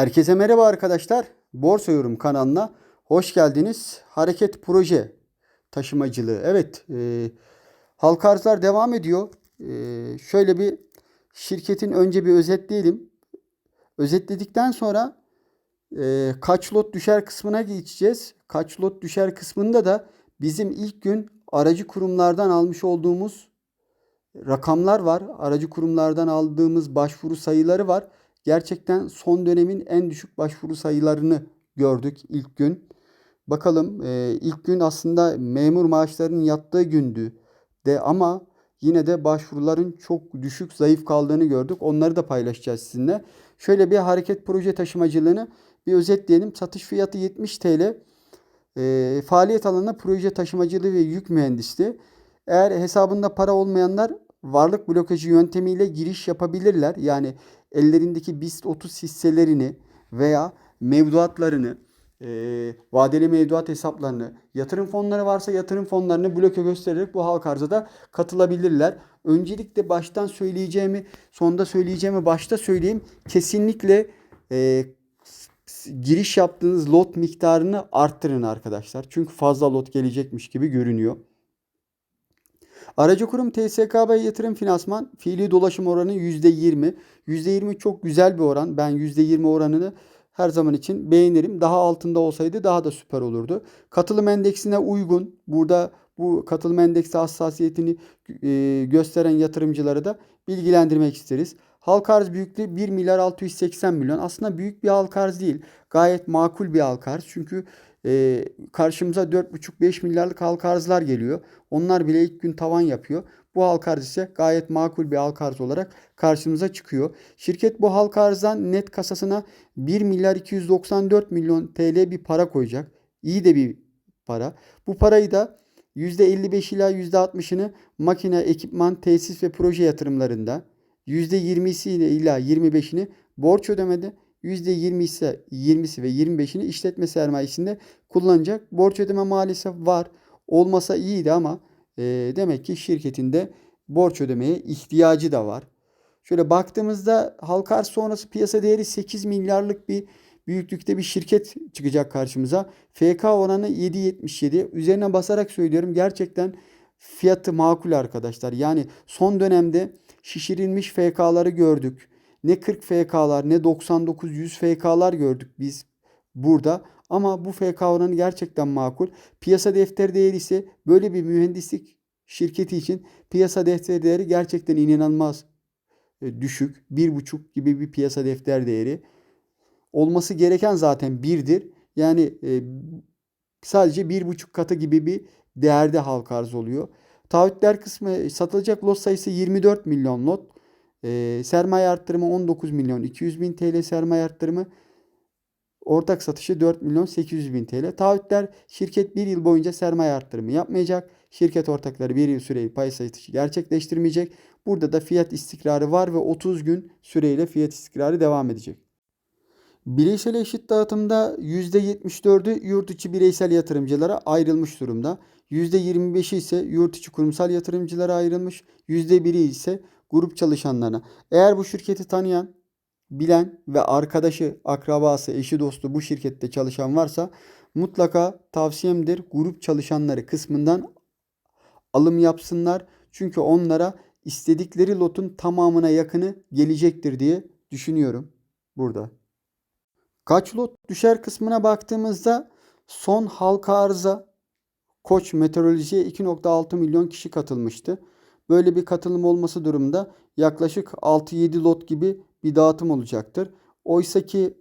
Herkese merhaba arkadaşlar. Borsa Yorum kanalına hoş geldiniz. Hareket proje taşımacılığı. Evet, e, halka arzlar devam ediyor. E, şöyle bir şirketin önce bir özetleyelim. Özetledikten sonra e, kaç lot düşer kısmına geçeceğiz. Kaç lot düşer kısmında da bizim ilk gün aracı kurumlardan almış olduğumuz rakamlar var. Aracı kurumlardan aldığımız başvuru sayıları var. Gerçekten son dönemin en düşük başvuru sayılarını gördük ilk gün. Bakalım e, ilk gün aslında memur maaşlarının yattığı gündü de ama yine de başvuruların çok düşük zayıf kaldığını gördük. Onları da paylaşacağız sizinle. Şöyle bir hareket proje taşımacılığını bir özetleyelim. Satış fiyatı 70 TL. E, faaliyet alanı proje taşımacılığı ve yük mühendisliği. Eğer hesabında para olmayanlar varlık blokajı yöntemiyle giriş yapabilirler. Yani ellerindeki BIST 30 hisselerini veya mevduatlarını, e, vadeli mevduat hesaplarını, yatırım fonları varsa yatırım fonlarını bloke göstererek bu halk arzada da katılabilirler. Öncelikle baştan söyleyeceğimi, sonda söyleyeceğimi başta söyleyeyim. Kesinlikle e, giriş yaptığınız lot miktarını arttırın arkadaşlar. Çünkü fazla lot gelecekmiş gibi görünüyor. Aracı kurum TSKB yatırım finansman fiili dolaşım oranı %20. %20 çok güzel bir oran. Ben %20 oranını her zaman için beğenirim. Daha altında olsaydı daha da süper olurdu. Katılım endeksine uygun. Burada bu katılım endeksi hassasiyetini e, gösteren yatırımcıları da bilgilendirmek isteriz. Halk arz büyüklüğü 1 milyar 680 milyon. Aslında büyük bir halk arz değil. Gayet makul bir halk arz. Çünkü e, karşımıza 4,5-5 milyarlık halka arzlar geliyor. Onlar bile ilk gün tavan yapıyor. Bu halka arz ise gayet makul bir halka arz olarak karşımıza çıkıyor. Şirket bu halka arzdan net kasasına 1 milyar 294 milyon TL bir para koyacak. İyi de bir para. Bu parayı da %55 ila %60'ını makine, ekipman, tesis ve proje yatırımlarında, %20'si ila 25'ini borç ödemede, %20 ise 20'si ve 25'ini işletme sermayesinde kullanacak. Borç ödeme maalesef var. Olmasa iyiydi ama e, demek ki şirketinde borç ödemeye ihtiyacı da var. Şöyle baktığımızda halka arz sonrası piyasa değeri 8 milyarlık bir büyüklükte bir şirket çıkacak karşımıza. FK oranı 7.77. Üzerine basarak söylüyorum gerçekten fiyatı makul arkadaşlar. Yani son dönemde şişirilmiş FK'ları gördük. Ne 40 FK'lar ne 99 100 FK'lar gördük biz burada. Ama bu FK oranı gerçekten makul. Piyasa defter değeri ise böyle bir mühendislik şirketi için piyasa defter değeri gerçekten inanılmaz e, düşük. 1,5 gibi bir piyasa defter değeri. Olması gereken zaten birdir. Yani e, sadece 1,5 katı gibi bir değerde halka arz oluyor. Taahhütler kısmı satılacak lot sayısı 24 milyon lot. E, sermaye arttırımı 19 milyon 200 bin TL sermaye arttırımı. Ortak satışı 4 milyon 800 bin TL. Taahhütler şirket bir yıl boyunca sermaye arttırımı yapmayacak. Şirket ortakları bir yıl süreyi pay satışı gerçekleştirmeyecek. Burada da fiyat istikrarı var ve 30 gün süreyle fiyat istikrarı devam edecek. Bireysel eşit dağıtımda %74'ü yurt içi bireysel yatırımcılara ayrılmış durumda. %25'i ise yurt içi kurumsal yatırımcılara ayrılmış. %1'i ise grup çalışanlarına. Eğer bu şirketi tanıyan, bilen ve arkadaşı, akrabası, eşi, dostu bu şirkette çalışan varsa mutlaka tavsiyemdir grup çalışanları kısmından alım yapsınlar. Çünkü onlara istedikleri lotun tamamına yakını gelecektir diye düşünüyorum burada. Kaç lot düşer kısmına baktığımızda son halka arıza Koç Meteoroloji'ye 2.6 milyon kişi katılmıştı. Böyle bir katılım olması durumda yaklaşık 6-7 lot gibi bir dağıtım olacaktır. Oysa ki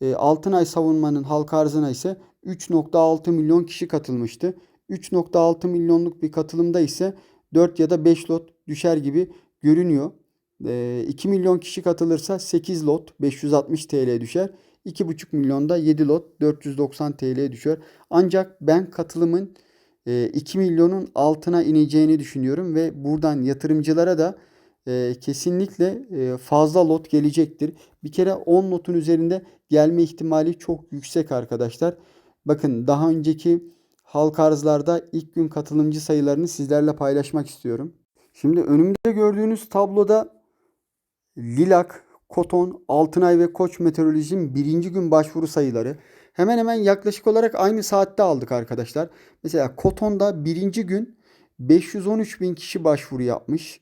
e, Altınay savunmanın halka arzına ise 3.6 milyon kişi katılmıştı. 3.6 milyonluk bir katılımda ise 4 ya da 5 lot düşer gibi görünüyor. E, 2 milyon kişi katılırsa 8 lot 560 TL düşer. 2,5 milyonda 7 lot 490 TL düşer. Ancak ben katılımın 2 milyonun altına ineceğini düşünüyorum ve buradan yatırımcılara da kesinlikle fazla lot gelecektir. Bir kere 10 lotun üzerinde gelme ihtimali çok yüksek arkadaşlar. Bakın daha önceki halk arzlarda ilk gün katılımcı sayılarını sizlerle paylaşmak istiyorum. Şimdi önümde gördüğünüz tabloda Lilak, Koton, Altınay ve Koç Meteoroloji'nin birinci gün başvuru sayıları. Hemen hemen yaklaşık olarak aynı saatte aldık arkadaşlar. Mesela Koton'da birinci gün 513 bin kişi başvuru yapmış.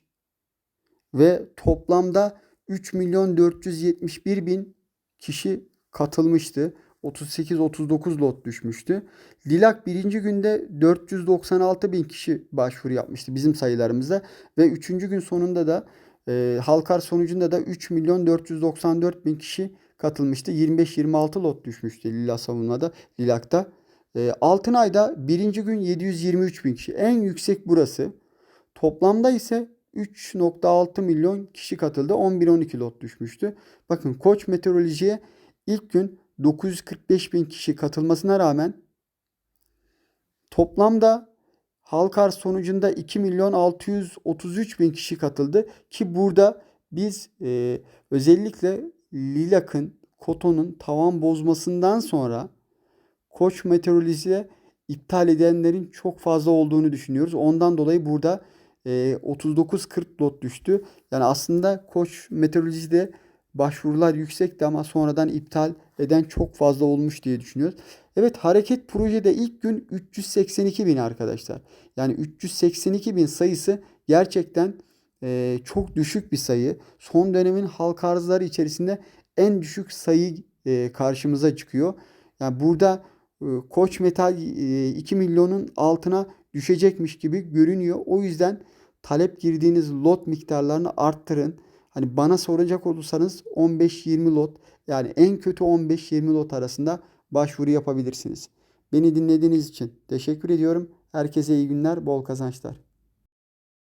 Ve toplamda 3 milyon 471 bin kişi katılmıştı. 38-39 lot düşmüştü. Lilak birinci günde 496 bin kişi başvuru yapmıştı bizim sayılarımızda. Ve üçüncü gün sonunda da e, Halkar sonucunda da 3 milyon 494 bin kişi katılmıştı. 25-26 lot düşmüştü Lila savunmada, Lilak'ta. E, Altınay'da birinci gün 723 bin kişi. En yüksek burası. Toplamda ise 3.6 milyon kişi katıldı. 11-12 lot düşmüştü. Bakın Koç Meteoroloji'ye ilk gün 945 bin kişi katılmasına rağmen toplamda Halkar sonucunda 2 milyon 633 bin kişi katıldı ki burada biz e, özellikle Lilak'ın, Koton'un tavan bozmasından sonra Koç Meteoroloji'ye iptal edenlerin çok fazla olduğunu düşünüyoruz. Ondan dolayı burada e, 39-40 lot düştü. Yani aslında Koç Meteoroloji'de başvurular yüksekti ama sonradan iptal eden çok fazla olmuş diye düşünüyoruz. Evet hareket projede ilk gün 382 bin arkadaşlar. Yani 382 bin sayısı gerçekten e, çok düşük bir sayı. Son dönemin halk arzları içerisinde en düşük sayı e, karşımıza çıkıyor. Yani burada e, Koç Metal e, 2 milyonun altına düşecekmiş gibi görünüyor. O yüzden talep girdiğiniz lot miktarlarını arttırın. Hani bana soracak olursanız 15-20 lot yani en kötü 15-20 lot arasında başvuru yapabilirsiniz. Beni dinlediğiniz için teşekkür ediyorum. Herkese iyi günler, bol kazançlar.